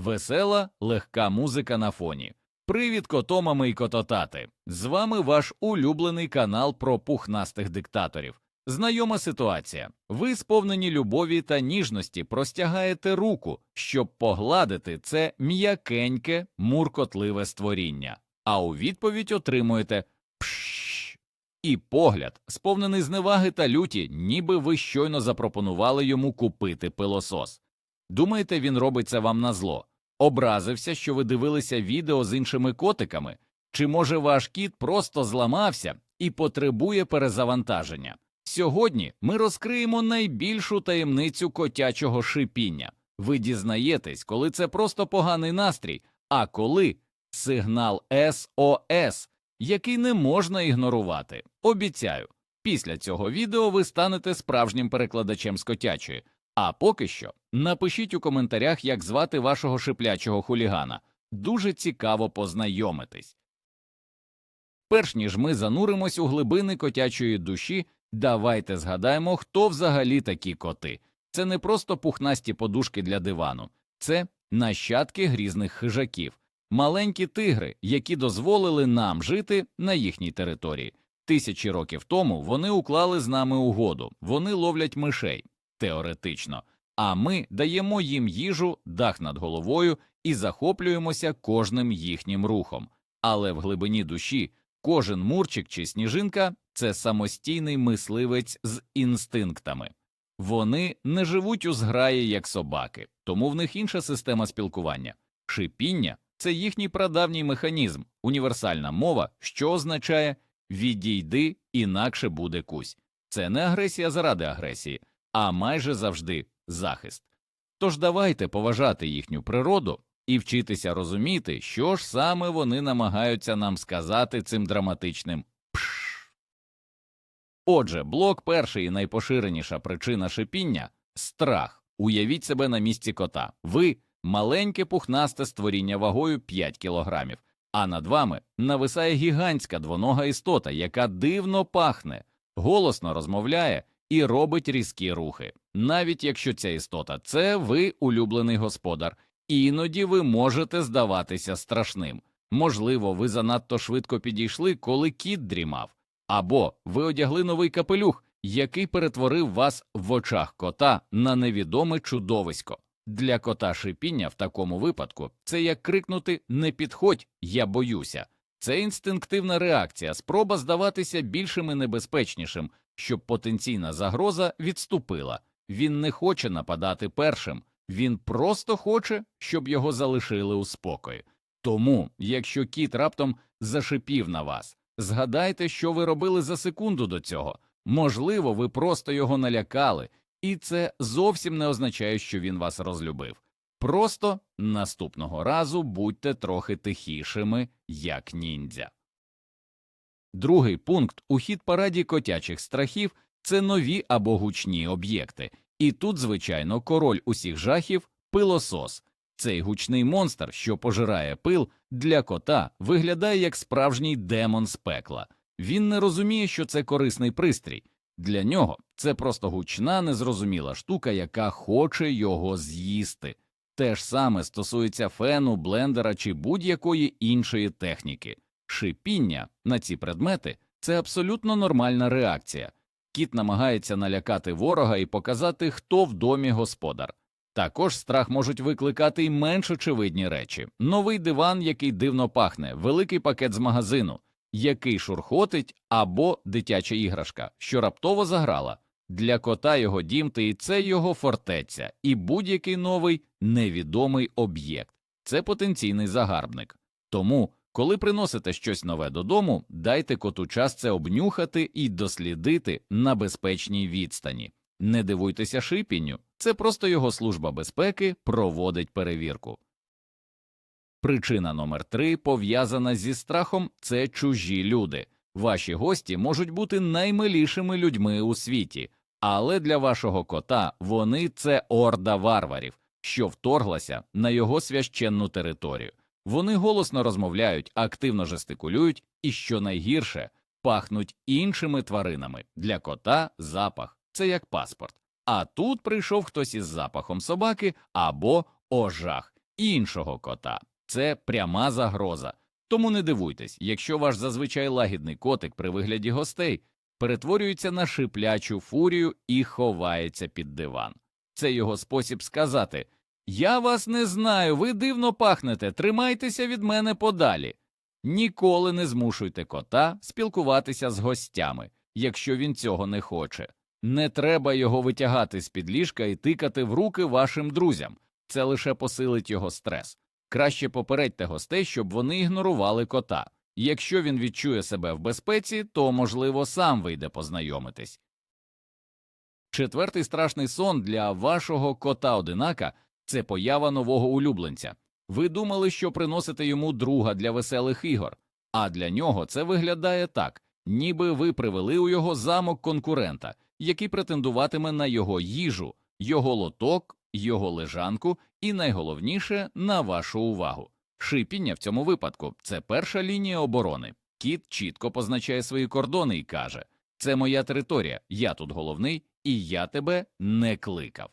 весела, легка музика на фоні. Привіт, котомами і кототати! З вами ваш улюблений канал про пухнастих диктаторів. Знайома ситуація. Ви, сповнені любові та ніжності, простягаєте руку, щоб погладити це м'якеньке, муркотливе створіння, а у відповідь отримуєте пшш і погляд, сповнений зневаги та люті, ніби ви щойно запропонували йому купити пилосос. Думаєте, він робить це вам на зло? Образився, що ви дивилися відео з іншими котиками? Чи може ваш кіт просто зламався і потребує перезавантаження? Сьогодні ми розкриємо найбільшу таємницю котячого шипіння. Ви дізнаєтесь, коли це просто поганий настрій, а коли сигнал SOS, який не можна ігнорувати. Обіцяю, після цього відео ви станете справжнім перекладачем з котячої. А поки що напишіть у коментарях, як звати вашого шиплячого хулігана. Дуже цікаво познайомитись. Перш ніж ми зануримось у глибини котячої душі, давайте згадаємо, хто взагалі такі коти. Це не просто пухнасті подушки для дивану, це нащадки грізних хижаків, маленькі тигри, які дозволили нам жити на їхній території. Тисячі років тому вони уклали з нами угоду, вони ловлять мишей теоретично, а ми даємо їм їжу, дах над головою і захоплюємося кожним їхнім рухом. Але в глибині душі кожен мурчик чи сніжинка це самостійний мисливець з інстинктами. Вони не живуть у зграї як собаки, тому в них інша система спілкування. Шипіння це їхній прадавній механізм, універсальна мова, що означає відійди, інакше буде кусь. Це не агресія заради агресії, а майже завжди захист. Тож давайте поважати їхню природу і вчитися розуміти, що ж саме вони намагаються нам сказати цим драматичним пш. Отже, блок перший і найпоширеніша причина шипіння страх. Уявіть себе на місці кота. Ви маленьке пухнасте створіння вагою 5 кілограмів, а над вами нависає гігантська двонога істота, яка дивно пахне, голосно розмовляє і робить різкі рухи. Навіть якщо ця істота це ви улюблений господар, іноді ви можете здаватися страшним. Можливо, ви занадто швидко підійшли, коли кіт дрімав, або ви одягли новий капелюх, який перетворив вас в очах кота на невідоме чудовисько. Для кота шипіння в такому випадку це як крикнути Не підходь, я боюся. Це інстинктивна реакція, спроба здаватися більшим і небезпечнішим, щоб потенційна загроза відступила. Він не хоче нападати першим, він просто хоче, щоб його залишили у спокої. Тому, якщо кіт раптом зашипів на вас, згадайте, що ви робили за секунду до цього. Можливо, ви просто його налякали, і це зовсім не означає, що він вас розлюбив. Просто наступного разу будьте трохи тихішими, як ніндзя. Другий пункт у хід параді котячих страхів це нові або гучні об'єкти. І тут, звичайно, король усіх жахів пилосос. Цей гучний монстр, що пожирає пил, для кота виглядає як справжній демон з пекла. Він не розуміє, що це корисний пристрій. Для нього це просто гучна, незрозуміла штука, яка хоче його з'їсти. Те ж саме стосується фену, блендера чи будь-якої іншої техніки. Шипіння на ці предмети це абсолютно нормальна реакція. Кіт намагається налякати ворога і показати, хто в домі господар. Також страх можуть викликати й менш очевидні речі: новий диван, який дивно пахне, великий пакет з магазину, який шурхотить, або дитяча іграшка, що раптово заграла. Для кота його дім і це його фортеця, і будь-який новий невідомий об'єкт це потенційний загарбник. Тому, коли приносите щось нове додому, дайте коту час це обнюхати і дослідити на безпечній відстані. Не дивуйтеся шипінню, це просто його служба безпеки проводить перевірку. Причина номер три пов'язана зі страхом це чужі люди. Ваші гості можуть бути наймилішими людьми у світі, але для вашого кота вони це орда варварів, що вторглася на його священну територію. Вони голосно розмовляють, активно жестикулюють і, що найгірше, пахнуть іншими тваринами. Для кота запах це як паспорт. А тут прийшов хтось із запахом собаки або ожах, іншого кота. Це пряма загроза. Тому не дивуйтесь, якщо ваш зазвичай лагідний котик при вигляді гостей перетворюється на шиплячу фурію і ховається під диван. Це його спосіб сказати Я вас не знаю, ви дивно пахнете, тримайтеся від мене подалі. Ніколи не змушуйте кота спілкуватися з гостями, якщо він цього не хоче. Не треба його витягати з під ліжка і тикати в руки вашим друзям, це лише посилить його стрес. Краще попередьте гостей, щоб вони ігнорували кота. Якщо він відчує себе в безпеці, то, можливо, сам вийде познайомитись. Четвертий страшний сон для вашого кота одинака це поява нового улюбленця. Ви думали, що приносите йому друга для веселих ігор, а для нього це виглядає так, ніби ви привели у його замок конкурента, який претендуватиме на його їжу, його лоток, його лежанку і найголовніше на вашу увагу. Шипіння в цьому випадку це перша лінія оборони. Кіт чітко позначає свої кордони і каже: Це моя територія, я тут головний, і я тебе не кликав.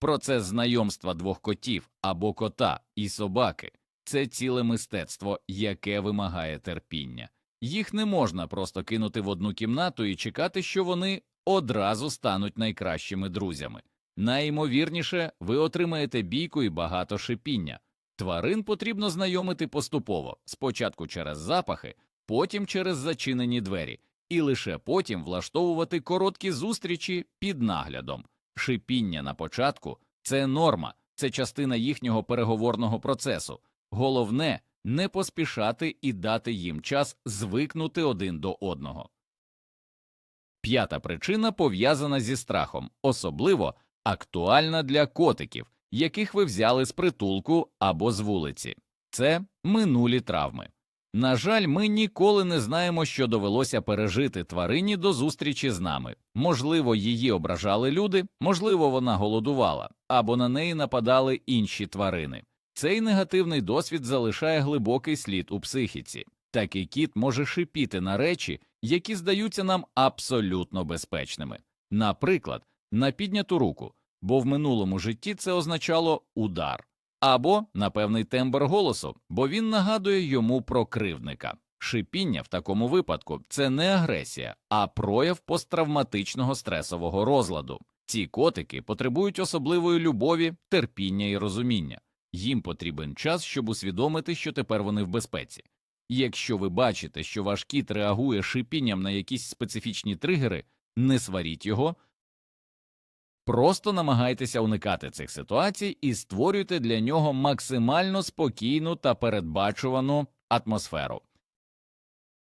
Процес знайомства двох котів або кота і собаки це ціле мистецтво, яке вимагає терпіння. Їх не можна просто кинути в одну кімнату і чекати, що вони одразу стануть найкращими друзями. Найімовірніше, ви отримаєте бійку і багато шипіння. Тварин потрібно знайомити поступово, спочатку через запахи, потім через зачинені двері, і лише потім влаштовувати короткі зустрічі під наглядом. Шипіння на початку це норма, це частина їхнього переговорного процесу. Головне не поспішати і дати їм час звикнути один до одного. П'ята причина пов'язана зі страхом, особливо актуальна для котиків, яких ви взяли з притулку або з вулиці. Це минулі травми. На жаль, ми ніколи не знаємо, що довелося пережити тварині до зустрічі з нами. Можливо, її ображали люди, можливо, вона голодувала, або на неї нападали інші тварини. Цей негативний досвід залишає глибокий слід у психіці. Такий кіт може шипіти на речі, які здаються нам абсолютно безпечними. Наприклад, на підняту руку, бо в минулому житті це означало удар, або на певний тембр голосу, бо він нагадує йому про кривдника. Шипіння в такому випадку це не агресія, а прояв посттравматичного стресового розладу. Ці котики потребують особливої любові, терпіння і розуміння. Їм потрібен час, щоб усвідомити, що тепер вони в безпеці. Якщо ви бачите, що ваш кіт реагує шипінням на якісь специфічні тригери, не сваріть його, просто намагайтеся уникати цих ситуацій і створюйте для нього максимально спокійну та передбачувану атмосферу.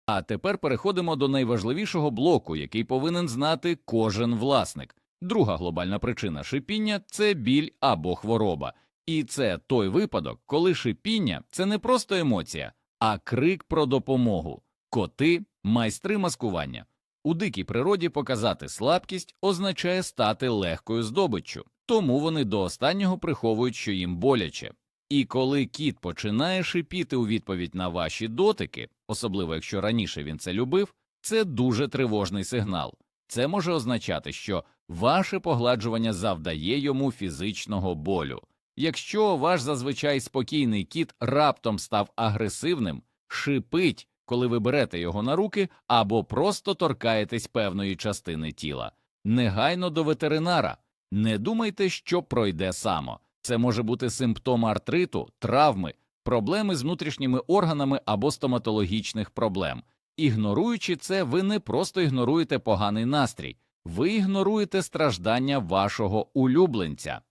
А тепер переходимо до найважливішого блоку, який повинен знати кожен власник. Друга глобальна причина шипіння це біль або хвороба. І це той випадок, коли шипіння це не просто емоція, а крик про допомогу. Коти майстри маскування. У дикій природі показати слабкість означає стати легкою здобиччю, тому вони до останнього приховують, що їм боляче. І коли кіт починає шипіти у відповідь на ваші дотики, особливо якщо раніше він це любив, це дуже тривожний сигнал. Це може означати, що ваше погладжування завдає йому фізичного болю. Якщо ваш зазвичай спокійний кіт раптом став агресивним, шипить, коли ви берете його на руки або просто торкаєтесь певної частини тіла. Негайно до ветеринара. Не думайте, що пройде само. Це може бути симптом артриту, травми, проблеми з внутрішніми органами або стоматологічних проблем. Ігноруючи це, ви не просто ігноруєте поганий настрій, ви ігноруєте страждання вашого улюбленця.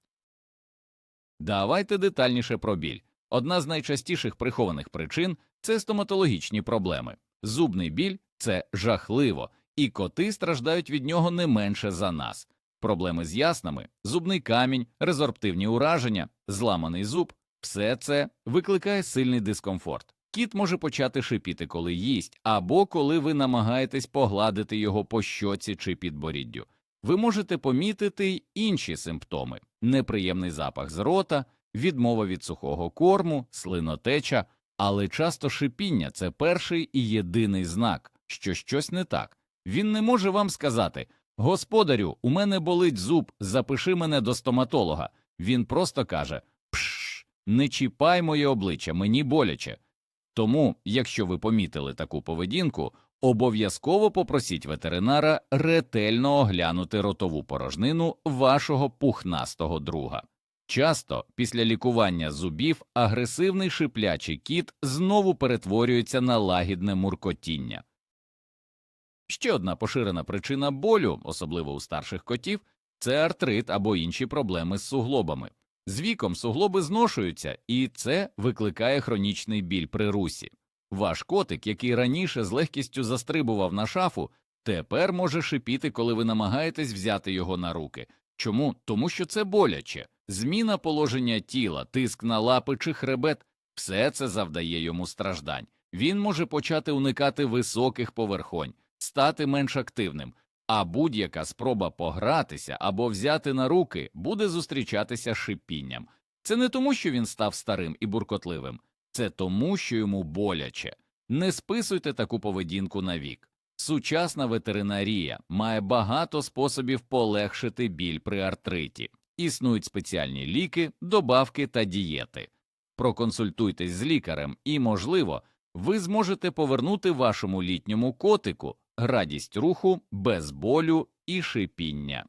Давайте детальніше про біль. Одна з найчастіших прихованих причин це стоматологічні проблеми. Зубний біль це жахливо, і коти страждають від нього не менше за нас. Проблеми з яснами, зубний камінь, резорптивні ураження, зламаний зуб все це викликає сильний дискомфорт. Кіт може почати шипіти, коли їсть, або коли ви намагаєтесь погладити його по щоці чи підборіддю. Ви можете помітити й інші симптоми неприємний запах з рота, відмова від сухого корму, слинотеча, але часто шипіння це перший і єдиний знак, що щось не так. Він не може вам сказати Господарю, у мене болить зуб, запиши мене до стоматолога. Він просто каже Пш, не чіпай моє обличчя, мені боляче. Тому, якщо ви помітили таку поведінку, обов'язково попросіть ветеринара ретельно оглянути ротову порожнину вашого пухнастого друга. Часто після лікування зубів агресивний шиплячий кіт знову перетворюється на лагідне муркотіння. Ще одна поширена причина болю, особливо у старших котів, це артрит або інші проблеми з суглобами. З віком суглоби зношуються, і це викликає хронічний біль при русі. Ваш котик, який раніше з легкістю застрибував на шафу, тепер може шипіти, коли ви намагаєтесь взяти його на руки. Чому? Тому що це боляче. Зміна положення тіла, тиск на лапи чи хребет все це завдає йому страждань. Він може почати уникати високих поверхонь, стати менш активним, а будь-яка спроба погратися або взяти на руки буде зустрічатися шипінням. Це не тому, що він став старим і буркотливим, це тому, що йому боляче. Не списуйте таку поведінку на вік. Сучасна ветеринарія має багато способів полегшити біль при артриті. Існують спеціальні ліки, добавки та дієти. Проконсультуйтесь з лікарем і, можливо, ви зможете повернути вашому літньому котику радість руху без болю і шипіння.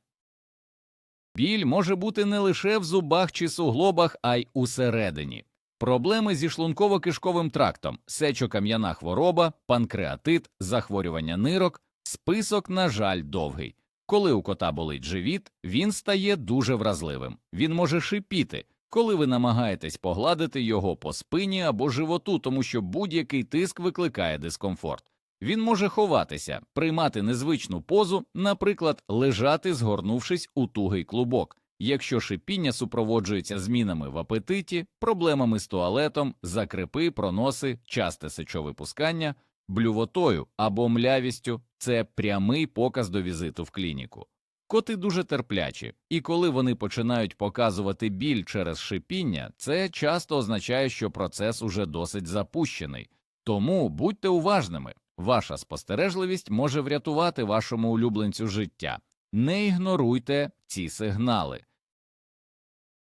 Біль може бути не лише в зубах чи суглобах, а й усередині. Проблеми зі шлунково-кишковим трактом, сечокам'яна хвороба, панкреатит, захворювання нирок, список, на жаль, довгий. Коли у кота болить живіт, він стає дуже вразливим. Він може шипіти, коли ви намагаєтесь погладити його по спині або животу, тому що будь-який тиск викликає дискомфорт. Він може ховатися, приймати незвичну позу, наприклад, лежати, згорнувшись у тугий клубок. Якщо шипіння супроводжується змінами в апетиті, проблемами з туалетом, закрипи, проноси, часте сечовипускання, блювотою або млявістю, це прямий показ до візиту в клініку. Коти дуже терплячі, і коли вони починають показувати біль через шипіння, це часто означає, що процес уже досить запущений. Тому будьте уважними. Ваша спостережливість може врятувати вашому улюбленцю життя. Не ігноруйте ці сигнали.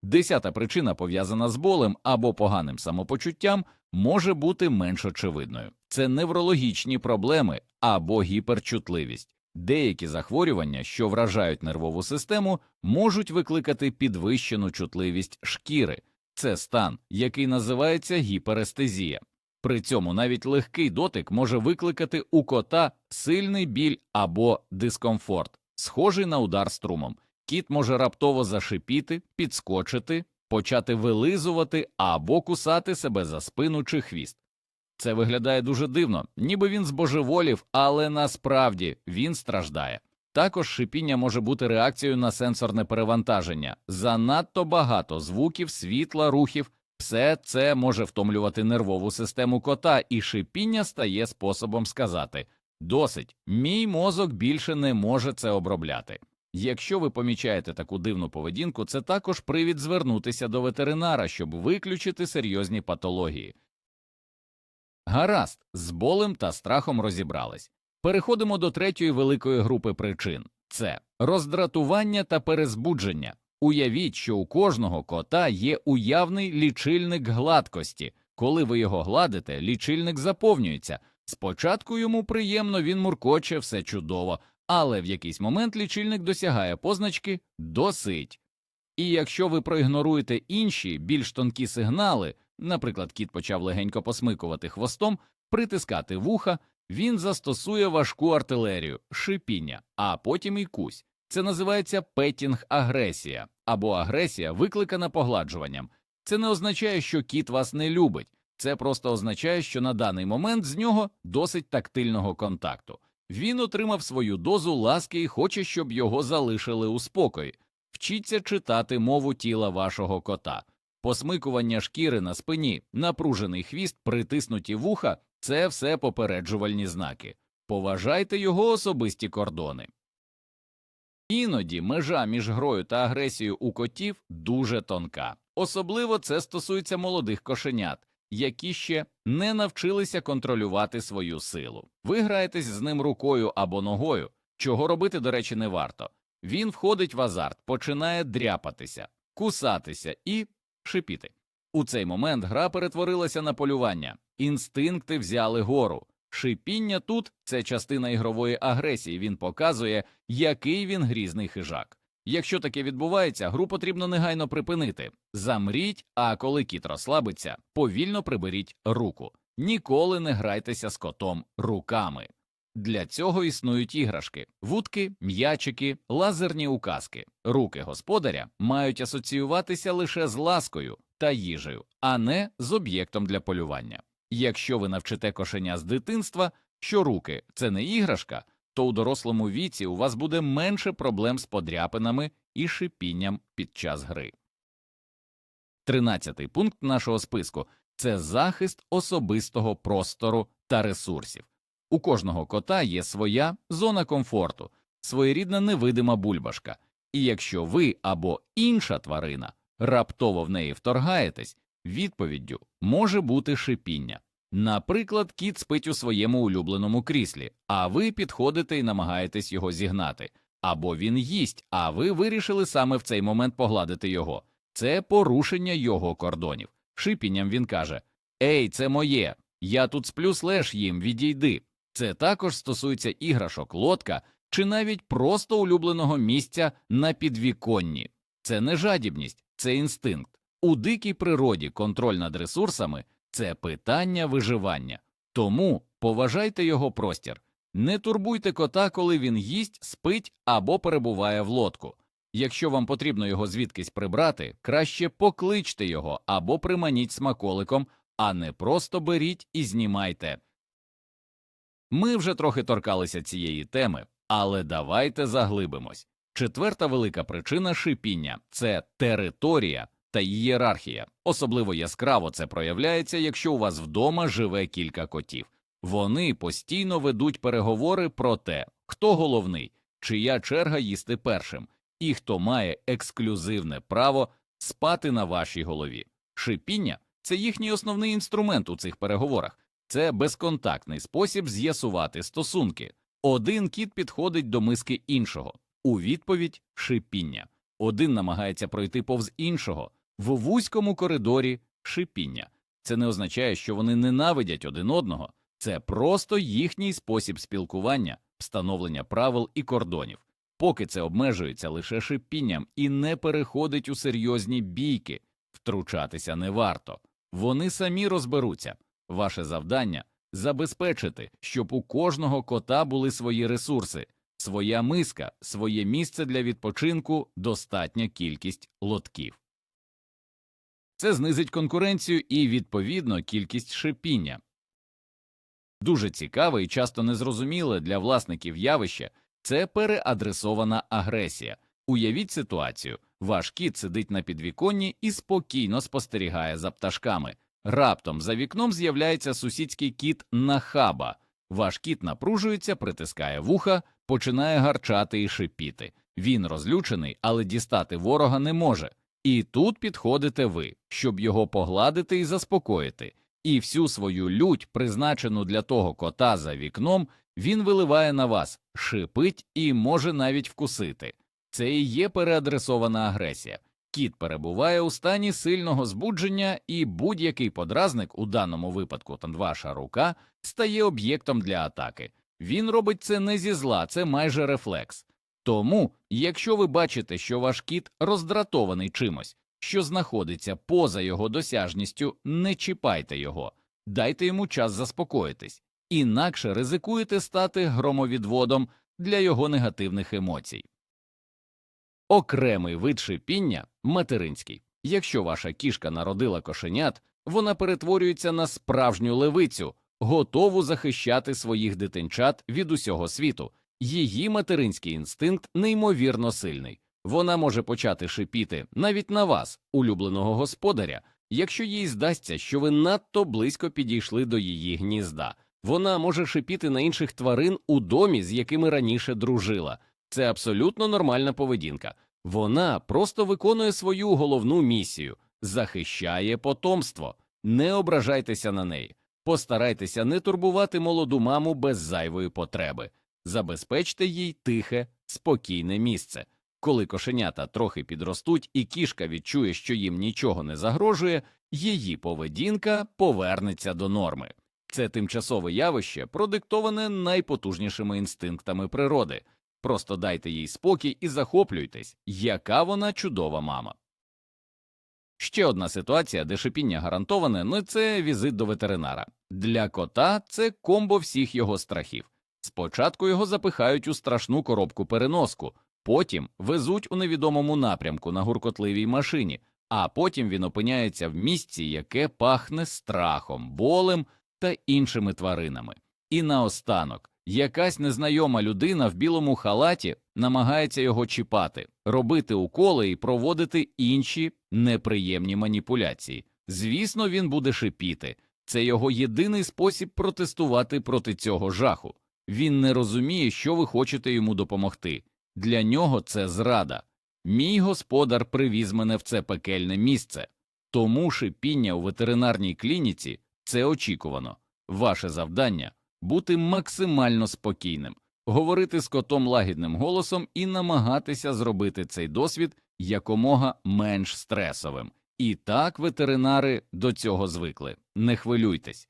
Десята причина, пов'язана з болем або поганим самопочуттям, може бути менш очевидною. Це неврологічні проблеми або гіперчутливість. Деякі захворювання, що вражають нервову систему, можуть викликати підвищену чутливість шкіри. Це стан, який називається гіперестезія. При цьому навіть легкий дотик може викликати у кота сильний біль або дискомфорт, схожий на удар струмом. Кіт може раптово зашипіти, підскочити, почати вилизувати або кусати себе за спину чи хвіст. Це виглядає дуже дивно, ніби він збожеволів, але насправді він страждає. Також шипіння може бути реакцією на сенсорне перевантаження, занадто багато звуків, світла, рухів. Все це може втомлювати нервову систему кота, і шипіння стає способом сказати досить, мій мозок більше не може це обробляти. Якщо ви помічаєте таку дивну поведінку, це також привід звернутися до ветеринара, щоб виключити серйозні патології. Гаразд, з болем та страхом розібрались. Переходимо до третьої великої групи причин це роздратування та перезбудження. Уявіть, що у кожного кота є уявний лічильник гладкості. Коли ви його гладите, лічильник заповнюється. Спочатку йому приємно, він муркоче, все чудово, але в якийсь момент лічильник досягає позначки досить. І якщо ви проігноруєте інші, більш тонкі сигнали, наприклад, кіт почав легенько посмикувати хвостом, притискати вуха, він застосує важку артилерію, шипіння, а потім і кусь. Це називається петінг агресія або агресія, викликана погладжуванням. Це не означає, що кіт вас не любить, це просто означає, що на даний момент з нього досить тактильного контакту. Він отримав свою дозу ласки і хоче, щоб його залишили у спокої. Вчіться читати мову тіла вашого кота. Посмикування шкіри на спині, напружений хвіст, притиснуті вуха це все попереджувальні знаки. Поважайте його особисті кордони. Іноді межа між грою та агресією у котів дуже тонка. Особливо це стосується молодих кошенят, які ще не навчилися контролювати свою силу. Ви граєтесь з ним рукою або ногою, чого робити, до речі, не варто. Він входить в азарт, починає дряпатися, кусатися і шипіти. У цей момент гра перетворилася на полювання, інстинкти взяли гору. Шипіння тут це частина ігрової агресії. Він показує, який він грізний хижак. Якщо таке відбувається, гру потрібно негайно припинити. Замріть, а коли кіт розслабиться, повільно приберіть руку. Ніколи не грайтеся з котом руками. Для цього існують іграшки, вудки, м'ячики, лазерні указки. Руки господаря мають асоціюватися лише з ласкою та їжею, а не з об'єктом для полювання. Якщо ви навчите кошеня з дитинства, що руки це не іграшка, то у дорослому віці у вас буде менше проблем з подряпинами і шипінням під час гри. Тринадцятий пункт нашого списку це захист особистого простору та ресурсів. У кожного кота є своя зона комфорту, своєрідна невидима бульбашка, і якщо ви або інша тварина раптово в неї вторгаєтесь, відповіддю може бути шипіння. Наприклад, кіт спить у своєму улюбленому кріслі, а ви підходите і намагаєтесь його зігнати, або він їсть, а ви вирішили саме в цей момент погладити його. Це порушення його кордонів. Шипінням він каже Ей, це моє, я тут сплю слеш їм, відійди. Це також стосується іграшок, лодка чи навіть просто улюбленого місця на підвіконні. Це не жадібність, це інстинкт. У дикій природі контроль над ресурсами це питання виживання. Тому поважайте його простір. Не турбуйте кота, коли він їсть, спить або перебуває в лодку. Якщо вам потрібно його звідкись прибрати, краще покличте його або приманіть смаколиком, а не просто беріть і знімайте. Ми вже трохи торкалися цієї теми, але давайте заглибимось. Четверта велика причина шипіння це територія та ієрархія. Особливо яскраво це проявляється, якщо у вас вдома живе кілька котів. Вони постійно ведуть переговори про те, хто головний, чия черга їсти першим, і хто має ексклюзивне право спати на вашій голові. Шипіння це їхній основний інструмент у цих переговорах. Це безконтактний спосіб з'ясувати стосунки. Один кіт підходить до миски іншого. У відповідь шипіння. Один намагається пройти повз іншого. В вузькому коридорі шипіння. Це не означає, що вони ненавидять один одного, це просто їхній спосіб спілкування, встановлення правил і кордонів. Поки це обмежується лише шипінням і не переходить у серйозні бійки, втручатися не варто. Вони самі розберуться. Ваше завдання забезпечити, щоб у кожного кота були свої ресурси, своя миска, своє місце для відпочинку, достатня кількість лотків. Це знизить конкуренцію і, відповідно, кількість шипіння. Дуже цікаве і часто незрозуміле для власників явище це переадресована агресія. Уявіть ситуацію ваш кіт сидить на підвіконні і спокійно спостерігає за пташками. Раптом за вікном з'являється сусідський кіт нахаба. Ваш кіт напружується, притискає вуха, починає гарчати і шипіти. Він розлючений, але дістати ворога не може. І тут підходите ви, щоб його погладити і заспокоїти, і всю свою лють, призначену для того кота за вікном, він виливає на вас, шипить і може навіть вкусити. Це і є переадресована агресія. Кіт перебуває у стані сильного збудження, і будь-який подразник, у даному випадку там ваша рука, стає об'єктом для атаки. Він робить це не зі зла, це майже рефлекс. Тому, якщо ви бачите, що ваш кіт роздратований чимось, що знаходиться поза його досяжністю, не чіпайте його, дайте йому час заспокоїтись, інакше ризикуєте стати громовідводом для його негативних емоцій. Окремий вид шипіння материнський. Якщо ваша кішка народила кошенят, вона перетворюється на справжню левицю, готову захищати своїх дитинчат від усього світу. Її материнський інстинкт неймовірно сильний. Вона може почати шипіти навіть на вас, улюбленого господаря, якщо їй здасться, що ви надто близько підійшли до її гнізда. Вона може шипіти на інших тварин у домі, з якими раніше дружила. Це абсолютно нормальна поведінка. Вона просто виконує свою головну місію захищає потомство. Не ображайтеся на неї. Постарайтеся не турбувати молоду маму без зайвої потреби. Забезпечте їй тихе, спокійне місце. Коли кошенята трохи підростуть і кішка відчує, що їм нічого не загрожує, її поведінка повернеться до норми. Це тимчасове явище, продиктоване найпотужнішими інстинктами природи. Просто дайте їй спокій і захоплюйтесь, яка вона чудова мама. Ще одна ситуація, де шипіння гарантоване, ну це візит до ветеринара. Для кота це комбо всіх його страхів. Спочатку його запихають у страшну коробку переноску, потім везуть у невідомому напрямку на гуркотливій машині, а потім він опиняється в місці, яке пахне страхом, болем та іншими тваринами. І наостанок якась незнайома людина в білому халаті намагається його чіпати, робити уколи і проводити інші неприємні маніпуляції. Звісно, він буде шипіти. Це його єдиний спосіб протестувати проти цього жаху. Він не розуміє, що ви хочете йому допомогти. Для нього це зрада. Мій господар привіз мене в це пекельне місце. Тому шипіння у ветеринарній клініці це очікувано. Ваше завдання бути максимально спокійним, говорити з котом лагідним голосом і намагатися зробити цей досвід якомога менш стресовим. І так ветеринари до цього звикли. Не хвилюйтесь.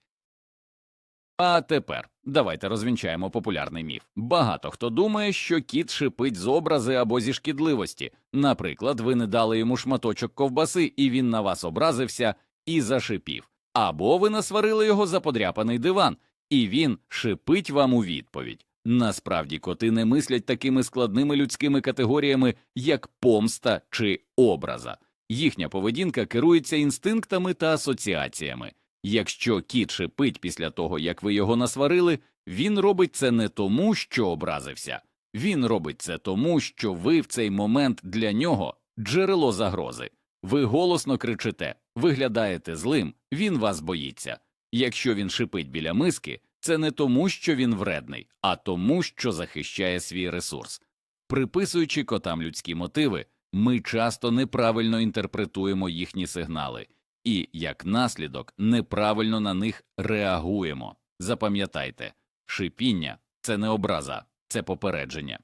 А тепер давайте розвінчаємо популярний міф. Багато хто думає, що кіт шипить з образи або зі шкідливості. Наприклад, ви не дали йому шматочок ковбаси, і він на вас образився і зашипів. Або ви насварили його за подряпаний диван, і він шипить вам у відповідь. Насправді коти не мислять такими складними людськими категоріями, як помста чи образа. Їхня поведінка керується інстинктами та асоціаціями. Якщо кіт шипить після того, як ви його насварили, він робить це не тому, що образився, він робить це тому, що ви в цей момент для нього джерело загрози. Ви голосно кричите, виглядаєте злим, він вас боїться. Якщо він шипить біля миски, це не тому, що він вредний, а тому, що захищає свій ресурс. Приписуючи котам людські мотиви, ми часто неправильно інтерпретуємо їхні сигнали і, як наслідок, неправильно на них реагуємо. Запам'ятайте, шипіння це не образа, це попередження.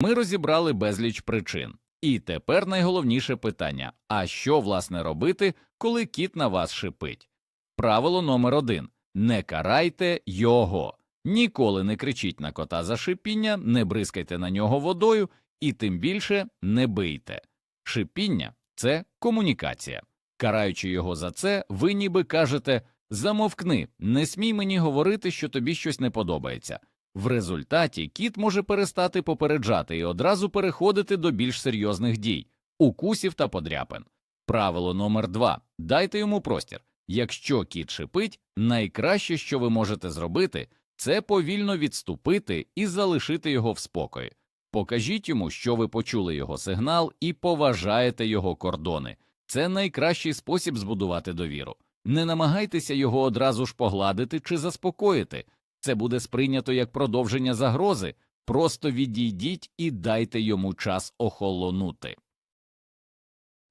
Ми розібрали безліч причин. І тепер найголовніше питання а що власне робити, коли кіт на вас шипить? Правило номер один не карайте його. Ніколи не кричіть на кота за шипіння, не бризкайте на нього водою і тим більше не бийте. Шипіння це комунікація. Караючи його за це, ви ніби кажете замовкни, не смій мені говорити, що тобі щось не подобається. В результаті кіт може перестати попереджати і одразу переходити до більш серйозних дій, укусів та подряпин. Правило номер два дайте йому простір. Якщо кіт шипить, найкраще, що ви можете зробити, це повільно відступити і залишити його в спокої. Покажіть йому, що ви почули його сигнал і поважаєте його кордони. Це найкращий спосіб збудувати довіру. Не намагайтеся його одразу ж погладити чи заспокоїти. Це буде сприйнято як продовження загрози. Просто відійдіть і дайте йому час охолонути.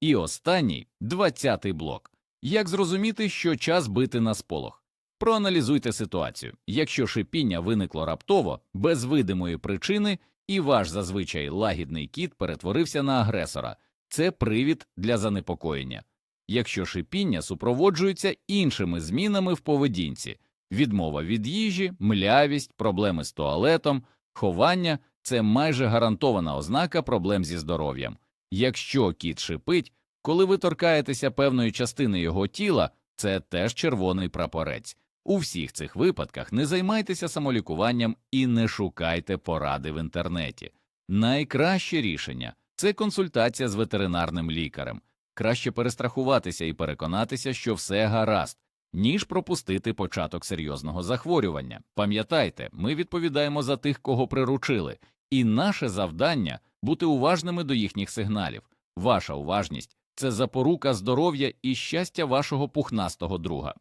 І останній двадцятий блок. Як зрозуміти, що час бити на сполох? Проаналізуйте ситуацію. Якщо шипіння виникло раптово, без видимої причини, і ваш зазвичай лагідний кіт перетворився на агресора, це привід для занепокоєння. Якщо шипіння супроводжується іншими змінами в поведінці, відмова від їжі, млявість, проблеми з туалетом, ховання це майже гарантована ознака проблем зі здоров'ям. Якщо кіт шипить, коли ви торкаєтеся певної частини його тіла, це теж червоний прапорець. У всіх цих випадках не займайтеся самолікуванням і не шукайте поради в інтернеті. Найкраще рішення це консультація з ветеринарним лікарем. Краще перестрахуватися і переконатися, що все гаразд, ніж пропустити початок серйозного захворювання. Пам'ятайте, ми відповідаємо за тих, кого приручили, і наше завдання бути уважними до їхніх сигналів. Ваша уважність це запорука здоров'я і щастя вашого пухнастого друга.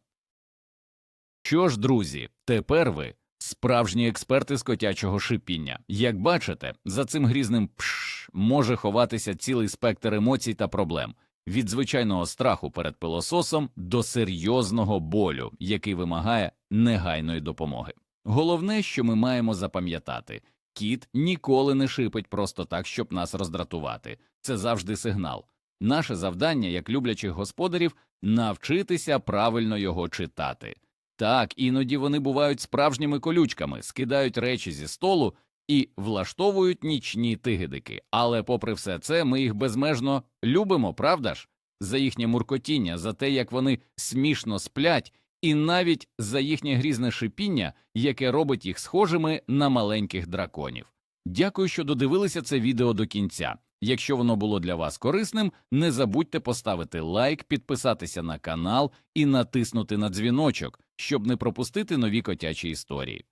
Що ж, друзі, тепер ви справжні експерти з котячого шипіння. Як бачите, за цим грізним пш може ховатися цілий спектр емоцій та проблем від звичайного страху перед пилососом до серйозного болю, який вимагає негайної допомоги. Головне, що ми маємо запам'ятати кіт ніколи не шипить просто так, щоб нас роздратувати. Це завжди сигнал. Наше завдання, як люблячих господарів, навчитися правильно його читати. Так, іноді вони бувають справжніми колючками, скидають речі зі столу і влаштовують нічні тигидики. Але, попри все це, ми їх безмежно любимо, правда ж? За їхнє муркотіння, за те, як вони смішно сплять, і навіть за їхнє грізне шипіння, яке робить їх схожими на маленьких драконів. Дякую, що додивилися це відео до кінця. Якщо воно було для вас корисним, не забудьте поставити лайк, підписатися на канал і натиснути на дзвіночок, щоб не пропустити нові котячі історії.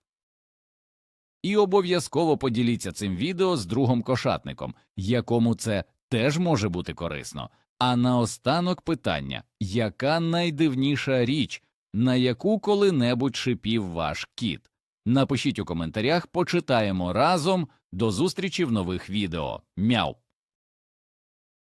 І обов'язково поділіться цим відео з другом кошатником, якому це теж може бути корисно. А наостанок питання яка найдивніша річ, на яку коли-небудь шипів ваш кіт? Напишіть у коментарях, почитаємо разом. До зустрічі в нових відео. Мяу!